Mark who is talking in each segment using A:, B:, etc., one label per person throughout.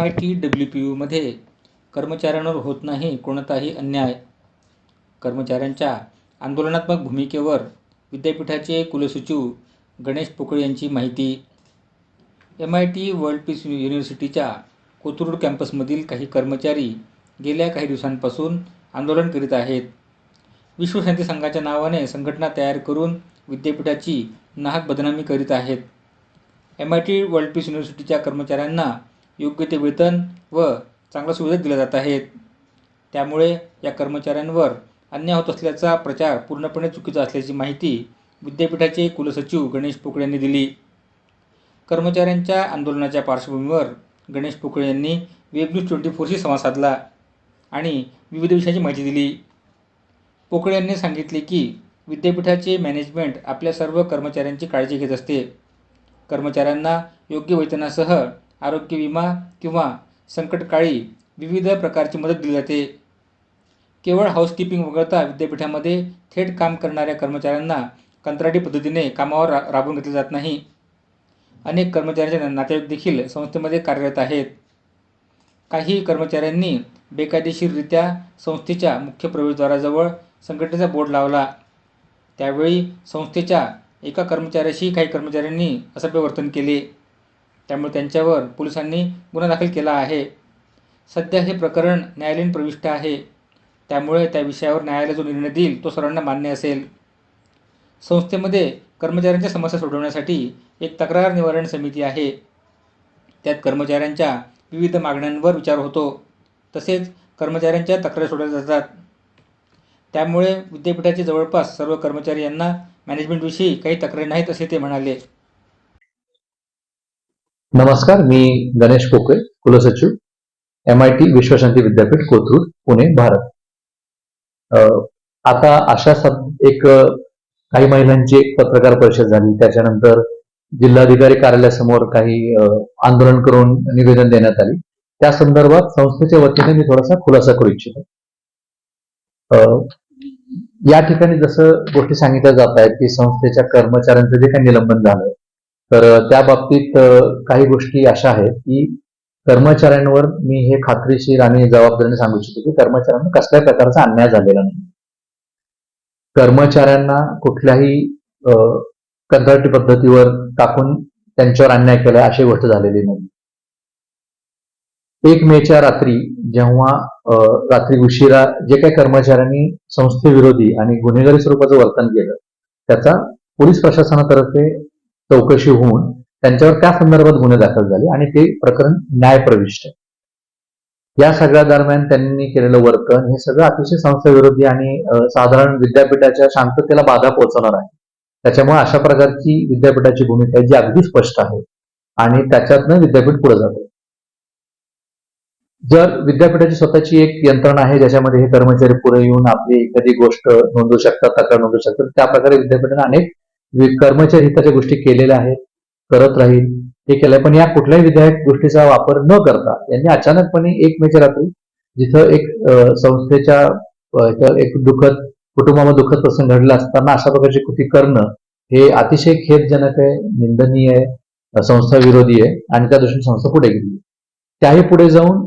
A: M I T W P यूमध्ये कर्मचाऱ्यांवर होत नाही कोणताही अन्याय. कर्मचाऱ्यांच्या आंदोलनात्मक भूमिकेवर विद्यापीठाचे कुलसचिव गणेश पोकळे यांची माहिती. M I T World Peace युनिव्हर्सिटीच्या Kothrud कॅम्पसमधील काही कर्मचारी गेल्या काही दिवसांपासून आंदोलन करीत आहेत. विश्वशांती संघाच्या नावाने संघटना तयार करून विद्यापीठाची नाहक बदनामी करीत आहेत. M I T World Peace युनिव्हर्सिटीच्या कर्मचाऱ्यांना योग्य ते वेतन व चांगल्या सुविधा दिल्या जात आहेत. त्यामुळे या कर्मचाऱ्यांवर अन्याय होत असल्याचा प्रचार पूर्णपणे चुकीचा असल्याची माहिती विद्यापीठाचे कुलसचिव गणेश पोकळे यांनी दिली. कर्मचाऱ्यांच्या आंदोलनाच्या पार्श्वभूमीवर गणेश पोकळे यांनी वेब न्यूज ट्वेंटी फोरशी संवाद साधला आणि विविध विषयाची माहिती दिली. पोकळे यांनी सांगितले की विद्यापीठाचे मॅनेजमेंट आपल्या सर्व कर्मचाऱ्यांची काळजी घेत असते. कर्मचाऱ्यांना योग्य वेतनासह आरोग्य विमा किंवा संकटकाळी विविध प्रकारची मदत दिली जाते. केवळ हाऊसकीपिंग वगळता विद्यापीठामध्ये थेट काम करणाऱ्या कर्मचाऱ्यांना कंत्राटी पद्धतीने कामावर रा राबवून घेतले जात नाही. अनेक कर्मचाऱ्यांचे नातेवाईक देखील संस्थेमध्ये कार्यरत आहेत. काही कर्मचाऱ्यांनी बेकायदेशीररित्या संस्थेच्या मुख्य प्रवेशद्वाराजवळ संघटनेचा बोर्ड लावला. त्यावेळी संस्थेच्या एका कर्मचाऱ्याशी काही कर्मचाऱ्यांनी असभ्य वर्तन केले. त्यामुळे त्यांच्यावर पोलिसांनी गुन्हा दाखल केला आहे. सध्या हे प्रकरण न्यायालयीन प्रविष्ट आहे. त्यामुळे त्या विषयावर न्यायालय जो निर्णय देईल तो सर्वांना मान्य असेल. संस्थेमध्ये कर्मचाऱ्यांच्या समस्या सोडवण्यासाठी एक तक्रार निवारण समिती आहे. त्यात कर्मचाऱ्यांच्या विविध मागण्यांवर विचार होतो. तसेच कर्मचाऱ्यांच्या तक्रारी सोडवल्या जातात. त्यामुळे विद्यापीठाचे जवळपास सर्व कर्मचारी यांना मॅनेजमेंटविषयी काही तक्रारी नाहीत असे ते म्हणाले.
B: नमस्कार मी गणेश कोकळे कुलसचिव एम आय टी विश्वशांती विद्यापीठ कोथरूड पुणे भारत. आता अशा सब एक काही महिलांची एक पत्रकार परिषद झाली. त्याच्यानंतर जिल्हाधिकारी कार्यालयासमोर काही आंदोलन करून निवेदन देण्यात आली. त्या संदर्भात संस्थेच्या वतीने मी थोडासा खुलासा करू इच्छितो. या ठिकाणी जसं गोष्टी सांगितल्या जात आहेत की संस्थेच्या कर्मचाऱ्यांचं जे काही निलंबन झालं तर त्या बाबतीत काही गोष्टी अशा आहेत की कर्मचाऱ्यांवर मी हे खात्रीशीर आणि जबाबदारीने सांगू इच्छितो की कर्मचाऱ्यांना कसल्या प्रकारचा अन्याय झालेला नाही. कर्मचाऱ्यांना कुठल्याही कंत्राटी पद्धतीवर टाकून त्यांच्यावर अन्याय केला अशी गोष्ट झालेली नाही. एक मेच्या रात्री जेव्हा रात्री उशिरा जे काही कर्मचाऱ्यांनी संस्थेविरोधी आणि गुन्हेगारी स्वरूपाचं वर्तन केलं त्याचा पोलीस प्रशासनातर्फे चौकशी होऊन त्यांच्यावर त्या संदर्भात गुन्हे दाखल झाले आणि ते प्रकरण न्यायप्रविष्ट या सगळ्या दरम्यान त्यांनी केलेलं वर्तन हे सगळं अतिशय संस्थेविरोधी आणि साधारण विद्यापीठाच्या शांततेला बाधा पोहोचवणार आहे. त्याच्यामुळे अशा प्रकारची विद्यापीठाची भूमिका आहे जी अगदी स्पष्ट आहे आणि त्याच्यातनं विद्यापीठ पुढे जाते. जर विद्यापीठाची स्वतःची एक यंत्रणा आहे ज्याच्यामध्ये हे कर्मचारी पुढे येऊन आपली एखादी गोष्ट नोंदवू शकतात तक्रार नोंदवू शकतात त्या प्रकारे विद्यापीठाने अनेक कर्मचारी हिताच्या गोष्टी केलेल्या आहेत करत राहील हे केलंय. पण या कुठल्याही विधायक गोष्टीचा वापर न करता यांनी अचानकपणे एक मेच्या रात्री जिथं एक संस्थेच्या एक दुःखद कुटुंबामध्ये दुःखद प्रसंग घडला असताना अशा प्रकारची कृती करणं हे अतिशय खेदजनक आहे निंदनीय आहे संस्था विरोधी आहे आणि त्या दृष्टीने संस्था पुढे गेली. त्याही पुढे जाऊन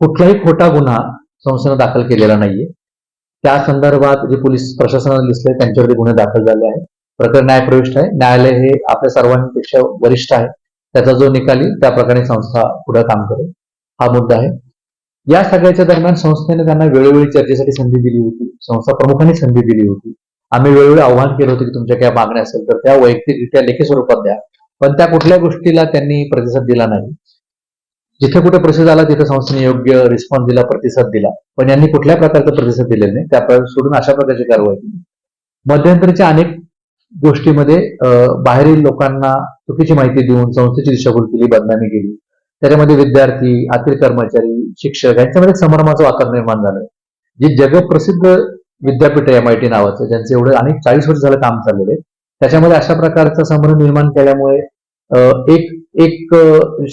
B: कुठलाही खोटा गुन्हा संस्थेनं दाखल केलेला नाहीये. त्या संदर्भात जे पोलीस प्रशासनाने दिसले त्यांच्यावरती गुन्हे दाखल झाले आहेत. प्रकरण न्यायप्रविष्ट आहे. न्यायालय हे आपल्या सर्वांपेक्षा वरिष्ठ आहे. त्याचा जो निकाल येईल त्या प्रकारे संस्था पुढे काम करेल. हा मुद्दा आहे. या सगळ्याच्या दरम्यान संस्थेने त्यांना वेळोवेळी चर्चेसाठी संधी दिली होती. संस्था प्रमुखांनी संधी दिली होती. आम्ही वेळोवेळी आव्हान केलं होतं की तुमच्या काय मागण्या असेल तर त्या वैयक्तिकरित्या लेखी स्वरूपात द्या. पण त्या कुठल्या गोष्टीला त्यांनी प्रतिसाद दिला नाही. जिथे कुठे प्रसिद्ध आला तिथे संस्थेने योग्य रिस्पॉन्स दिला प्रतिसाद दिला. पण यांनी कुठल्या प्रकारचा प्रतिसाद दिलेला नाही त्या सोडून अशा प्रकारची कारवाई केली. मध्यंतरीच्या अनेक गोष्टीमध्ये बाहेरील लोकांना चुकीची माहिती देऊन संस्थेची दिशाभूल केली बदनामी केली. त्याच्यामध्ये विद्यार्थी आतील कर्मचारी शिक्षक यांच्यामध्ये संभ्रमाचं वातावरण निर्माण झालं. जे जगप्रसिद्ध विद्यापीठ आहे टी नावाचं ज्यांचं एवढं अनेक चाळीस वर्ष झालं काम चाललेलं आहे त्याच्यामध्ये अशा प्रकारचा संभ्रम निर्माण केल्यामुळे एक एक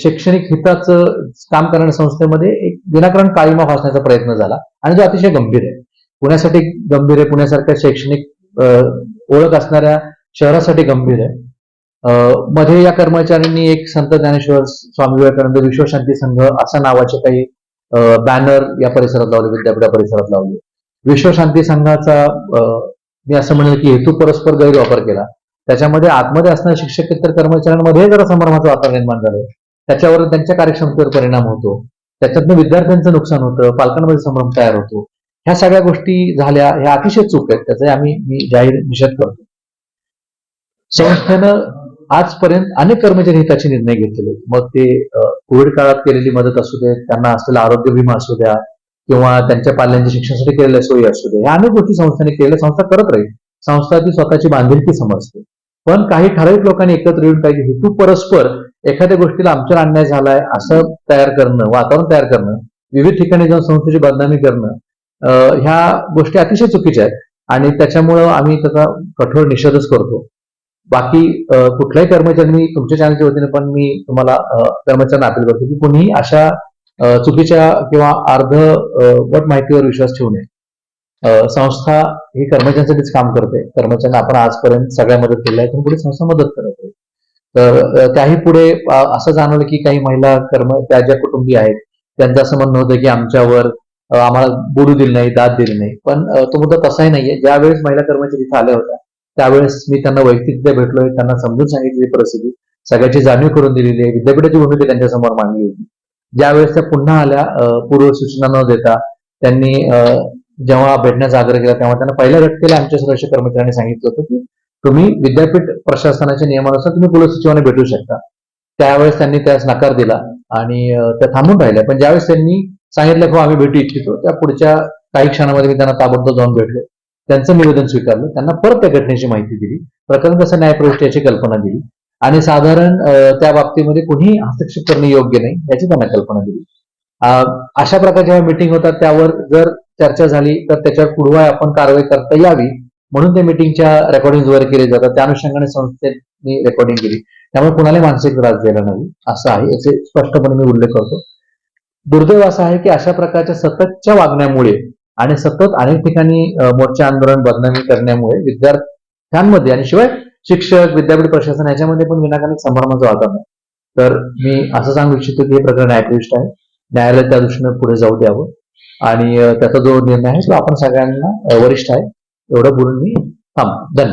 B: शैक्षणिक हिताचं काम करणाऱ्या संस्थेमध्ये एक विनाकारण काळीमा फासण्याचा प्रयत्न झाला आणि तो अतिशय गंभीर आहे. पुण्यासाठी गंभीर आहे पुण्यासारख्या शैक्षणिक ओळख असणाऱ्या शहरासाठी गंभीर आहे. मध्ये या कर्मचाऱ्यांनी एक संत ज्ञानेश्वर स्वामी विवेकानंद विश्वशांती संघ असा नावाचे काही बॅनर या परिसरात लावले विद्यापीठा परिसरात लावले. विश्वशांती संघाचा मी असं म्हणेल की हेतू परस्पर गैरवापर केला. त्याच्यामध्ये आतमध्ये असणाऱ्या शिक्षकेतर कर्मचाऱ्यांमध्ये जरा संभ्रमाचं वातावरण निर्माण झालं. त्याच्यावर त्यांच्या कार्यक्षमतेवर परिणाम होतो. त्याच्यातनं विद्यार्थ्यांचं नुकसान होतं. पालकांमध्ये संभ्रम तयार होतो. ह्या सगळ्या गोष्टी झाल्या. ह्या अतिशय चूक आहेत. त्याचा आम्ही मी जाहीर निषेध करतो. संस्थेनं आजपर्यंत अनेक कर्मचारी हिताचे निर्णय घेतलेले मग ते कोविड काळात केलेली मदत असू दे त्यांना असलेला आरोग्य विमा असू द्या किंवा त्यांच्या पाल्यांच्या शिक्षणासाठी केलेल्या सोयी असू द्या. ह्या अनेक गोष्टी संस्थेने केलेल्या संस्था करत राहील. संस्था ती स्वतःची बांधिलकी समजते. पण काही ठराविक लोकांनी एकत्र येऊन पाहिजे हेतू परस्पर एखाद्या गोष्टीला आमच्यावर अन्याय झालाय असं तयार करणं वातावरण तयार करणं विविध ठिकाणी जाऊन संस्थेची बदनामी करणं ह्या गोष्टी अतिशय चुकीच्या आहेत. आणि त्याच्यामुळं आम्ही त्याचा कठोर निषेधच करतो. बाकी कुठल्याही कर्मचाऱ्यांनी तुमच्या चॅनलच्या वतीने पण मी तुम्हाला कर्मचाऱ्यांना अपील करतो की कोणीही अशा चुकीच्या किंवा अर्ध वट माहितीवर विश्वास ठेवू नये. संस्था ही कर्मचाऱ्यांसाठीच काम करते. कर्मचाऱ्यांना आपण आजपर्यंत सगळ्या मदत केली आहे पण पुढे संस्था मदत करत आहे. तर त्याही पुढे असं जाणवलं की काही महिला कर्म त्या ज्या कुटुंबी आहेत त्यांचं असं म्हणणं होतं की आमच्यावर आम्हाला बोलू दिली नाही दाद दिली नाही. पण तो मुद्दा तसाही नाहीये. ज्यावेळेस महिला कर्मचारी इथे आल्या होत्या त्यावेळेस मी त्यांना वैयक्तिकरित्या भेटलोय त्यांना समजून सांगितलेली परिस्थिती सगळ्याची जाणीव करून दिलेली आहे विद्यापीठाची भूमिका त्यांच्यासमोर मांडली होती. ज्यावेळेस त्या पुन्हा आल्या पूर्व सूचना न देता त्यांनी जेव्हा भेटण्याचा आग्रह केला तेव्हा त्यांना पहिल्या घटकेला आमच्या सुरक्षा कर्मचाऱ्यांनी सांगितलं होतं की तुम्ही विद्यापीठ प्रशासनाच्या नियमानुसार तुम्ही कुलसचिवाने भेटू शकता. त्यावेळेस त्यांनी त्यास नकार दिला आणि त्या थांबून राहिल्या. पण ज्यावेळेस त्यांनी सांगितलं की आम्ही भेटू इच्छितो त्या पुढच्या काही क्षणामध्ये मी त्यांना ताबडतोब जाऊन भेटलो. त्यांचं निवेदन स्वीकारलं. त्यांना परत त्या घटनेची माहिती दिली. प्रकरण कसं न्यायप्रविष्ट याची कल्पना दिली. आणि साधारण त्या बाबतीमध्ये कुणीही हस्तक्षेप करणे योग्य नाही याची त्यांना कल्पना दिली. अशा प्रकारच्या जेव्हा मिटिंग होतात त्यावर जर चर्चा झाली तर त्याच्यावर पुढवाय आपण कारवाई करता यावी म्हणून त्या मिटिंगच्या रेकॉर्डिंग वगैरे केले जातात. त्या अनुषंगाने संस्थेने रेकॉर्डिंग केली. त्यामुळे कुणाला मानसिक त्रास दिला नाही असं आहे. याचे स्पष्टपणे मी उल्लेख करतो. दुर्दैव असं आहे की अशा प्रकारच्या सततच्या वागण्यामुळे आणि सतत अनेक ठिकाणी मोर्चा आंदोलन बदनामी करण्यामुळे विद्यार्थ्यांमध्ये आणि शिवाय शिक्षक विद्यापीठ प्रशासन याच्यामध्ये पण विनाकारण संभ्रमाचा वातावरण आहे तर मी असं सांगू इच्छितो की हे प्रकरण न्यायप्रविष्ट आहे. न्यायालय त्या दृष्टीने पुढे जाऊ द्यावं. आणि त्याचा जो निर्णय आहे तो आपण सगळ्यांना वरिष्ठ आहे एवढं बोलून मी थांबतो. धन्यवाद.